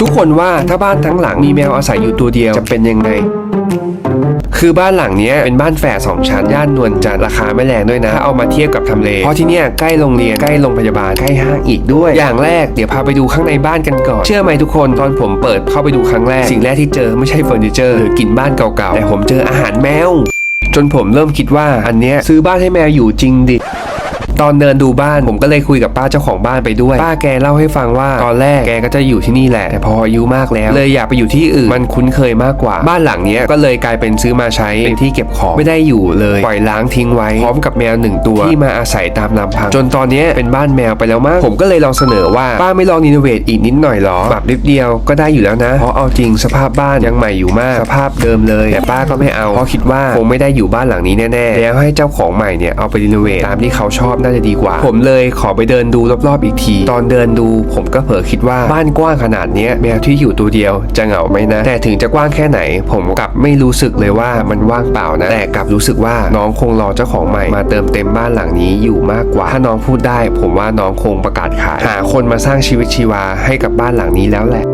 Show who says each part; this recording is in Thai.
Speaker 1: ทุกคนว่าถ้าบ้านทั้งหลังมีแมวอาศัยอยู่ตัวเดียวจะเป็นยังไงคือบ้านหลังนี้เป็นบ้านแฝดสองชั้นย่านนวลจันทร์ราคาไม่แรงด้วยนะ เอามาเทียบกับทำเล เพราะที่นี้ยใกล้โรงเรียนใกล้โรงพยาบาลใกล้ห้างอีกด้วย อย่างแรกเดี๋ยวพาไปดูข้างในบ้านกันก่อน เชื่อไหมทุกคนตอนผมเปิดเข้าไปดูครั้งแรก สิ่งแรกที่เจอไม่ใช่เฟอร์นิเจอร์หรือกลิ่นบ้านเก่าๆแต่ผมเจออาหารแมว จนผมเริ่มคิดว่าอันเนี้ยซื้อบ้านให้แมวอยู่จริงดิ ตอนเดินดูบ้านผมก็เลยคุยกับป้าเจ้าของบ้านไปด้วย ป้าแกเล่าให้ฟังว่าตอนแรกแกก็จะอยู่ที่นี่แหละแต่พออายุมากแล้ว เลยอยากไปอยู่ที่อื่นมันคุ้นเคยมากกว่า บ้านหลังนี้ก็เลยกลายเป็นซื้อมาใช้เป็นที่เก็บของไม่ได้อยู่เลยปล่อยล้างทิ้งไว้พร้อมกับแมวหนึ่งตัวที่มาอาศัยตามลำพังจนตอนนี้เป็นบ้านแมวไปแล้วมั้งผมก็เลยลองเสนอว่าป้าไม่ลองรีโนเวทอีกนิดหน่อยหรอปรับนิดเดียวก็ได้อยู่แล้วนะเพราะเอาจริงสภาพบ้านยังใหม่อยู่มากสภาพเดิมเลย แต่ป้าก็ไม่เอาเพราะคิดว่าคงไม่ได้อยู่บ้านหลังนี้แน่ๆแล้วให้เจ้าของใหม่เนี่ยเอาไปรีโนเวทตามที่เขาชอบนาจะดีกว่า ผมเลยขอไปเดินดูรอบๆอีกที ตอนเดินดู ผมก็เผลอคิดว่าบ้านกว้างขนาดนี้แมวที่อยู่ตัวเดียวจะเหงาไหมนะ แต่ถึงจะกว้างแค่ไหน ผมกลับไม่รู้สึกเลยว่ามันว่างเปล่านะ แต่กลับรู้สึกว่าน้องคงรอเจ้าของใหม่มาเติมเต็มบ้านหลังนี้อยู่มากกว่า ถ้าน้องพูดได้ ผมว่าน้องคงประกาศขาย หาคนมาสร้างชีวิตชีวาให้กับบ้านหลังนี้แล้วแหละ